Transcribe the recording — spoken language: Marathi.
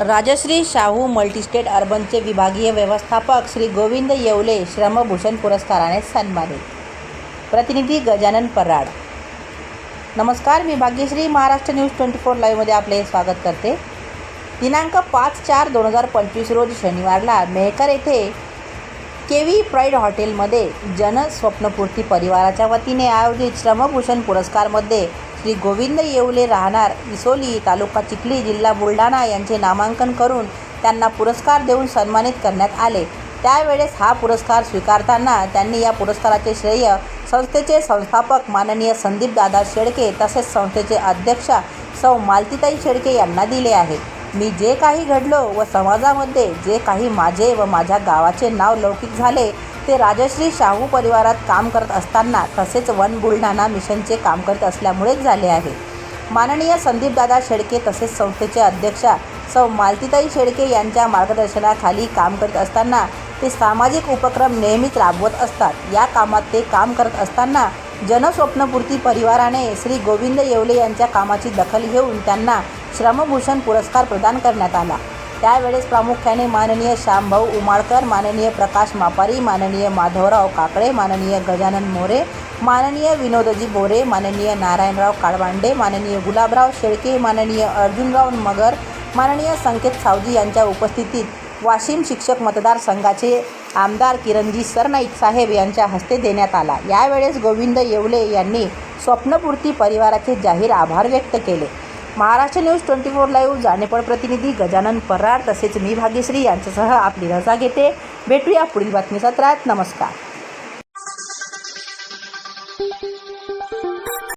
राजश्री शाहू मल्टीस्टेट अर्बनचे विभागीय व्यवस्थापक श्री गोविंद येवले श्रमभूषण पुरस्काराने सन्मानित. प्रतिनिधी गजानन पराड. नमस्कार मी Bhagyashree Maharashtra News twenty four लाईव्हमध्ये आपले स्वागत करते. दिनांक पाच चार दोन हजार पंचवीस रोज शनिवारला मेहकर येथे के व्ही प्राईड हॉटेलमध्ये जनस्वप्नपूर्ती परिवाराच्या वतीने आयोजित श्रमभूषण पुरस्कारमध्ये श्री गोविंद येवले राहणार. विसोली तालुका चिखली जिल्हा बुलढाणा यांचे नामांकन करून त्यांना पुरस्कार देऊन सन्मानित करण्यात आले. त्यावेळेस हा पुरस्कार स्वीकारताना त्यांनी या पुरस्काराचे श्रेय संस्थेचे संस्थापक माननीय संदीपदादा शेळके तसेच संस्थेचे अध्यक्ष सौ मालतीताई शेळके यांना दिले आहे. मी जे काही घडलो व समाजामध्ये जे काही माझे व माझ्या गावाचे नाव लौकिक झाले ते राजश्री शाहू परिवारात काम करत असताना तसेच वन बुलढाणा मिशनचे काम करत असल्यामुळेच झाले आहे. माननीय संदीपदादा शेळके तसेच संस्थेचे अध्यक्ष सौ मालतीताई शेळके यांच्या मार्गदर्शनाखाली काम करत असताना ते सामाजिक उपक्रम नेहमीच राबवत असतात. या कामात ते काम करत असताना जनस्वप्नपूर्ती परिवाराने श्री गोविंद येवले यांच्या कामाची दखल घेऊन त्यांना श्रमभूषण पुरस्कार प्रदान करण्यात आला. त्यावेळेस प्रामुख्याने माननीय श्यामभाऊ उमाळकर माननीय प्रकाश मापारी माननीय माधवराव काकळे माननीय गजानन मोरे माननीय विनोदजी बोरे माननीय नारायणराव काळवांडे माननीय गुलाबराव शेळके माननीय अर्जुनराव मगर माननीय संकेत सावजी यांच्या उपस्थितीत वाशिम शिक्षक मतदारसंघाचे आमदार किरणजी सरनाईक साहेब यांच्या हस्ते देण्यात आला. यावेळेस गोविंद येवले यांनी स्वप्नपूर्ती परिवाराचे जाहीर आभार व्यक्त केले. Maharashtra News twenty four live जाणेपळ प्रतिनिधी गजानन परार तसेच मी भाग्यश्री यांच्यासह आपली रजा घेते. भेटूया पुढील बातमी सत्रात नमस्कार.